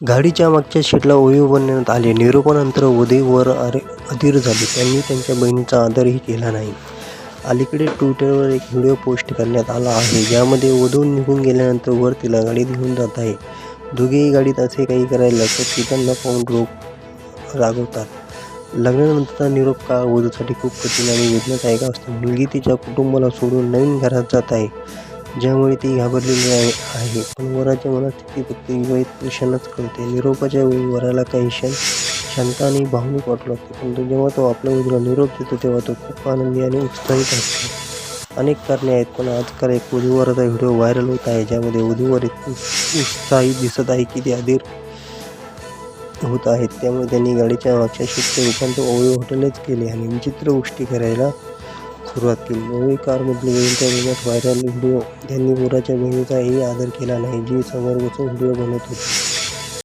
गाडीच्या मागच्या शीटला ओळी बनवण्यात आले. निरोपानंतर उदयवर अरे अधीर झाले. त्यांनी त्यांच्या बहिणीचा आदरही केला नाही. अलीकडे ट्विटरवर एक व्हिडिओ पोस्ट करण्यात आला आहे. ज्यामध्ये वधू निघून गेल्यानंतर वर तिला गाडीत घेऊन जात आहे. दोघेही गाडीत असे काही करायला तर की पाहून रोग रागवतात लग्नानंतरचा निरोप काळ वधूसाठी खूप कठीण आणि वेदनादायक असतो. मुलगी तिच्या कुटुंबाला सोडून नवीन घरात जात आहे. ज्यामुळे ती घाबरलेली आहे. पण वराच्या मनस्थिती फक्त विवाहित पुरुषांनाच कळते. निरोपाच्या वेळी वराला काही क्षण शांत आणि भावनिक वाटू लागते. परंतु जेव्हा तो आपल्या वधूला निरोप देतो तेव्हा तो खूप आनंदी आणि उत्साहित असतो. अनेक कारणे आहेत पण आजकाल एक वधूवराचा व्हिडिओ व्हायरल होत आहे. ज्यामध्ये वधूवर उत्साही इतकी दिसत आहे की ते अधीर होत आहेत. त्यामुळे त्यांनी गाडीच्या मागच्या सीटचे रूपांतर ओळी हॉटेलच केले आणि विचित्र गोष्टी करायला सुरुवात केली. नवी कारमधील वधूच्या महिन्यात व्हायरल व्हिडिओ त्यांनी वराच्या बहिणीचाही आदर केला नाही, जी समोर बसून व्हिडिओ बनवत होती.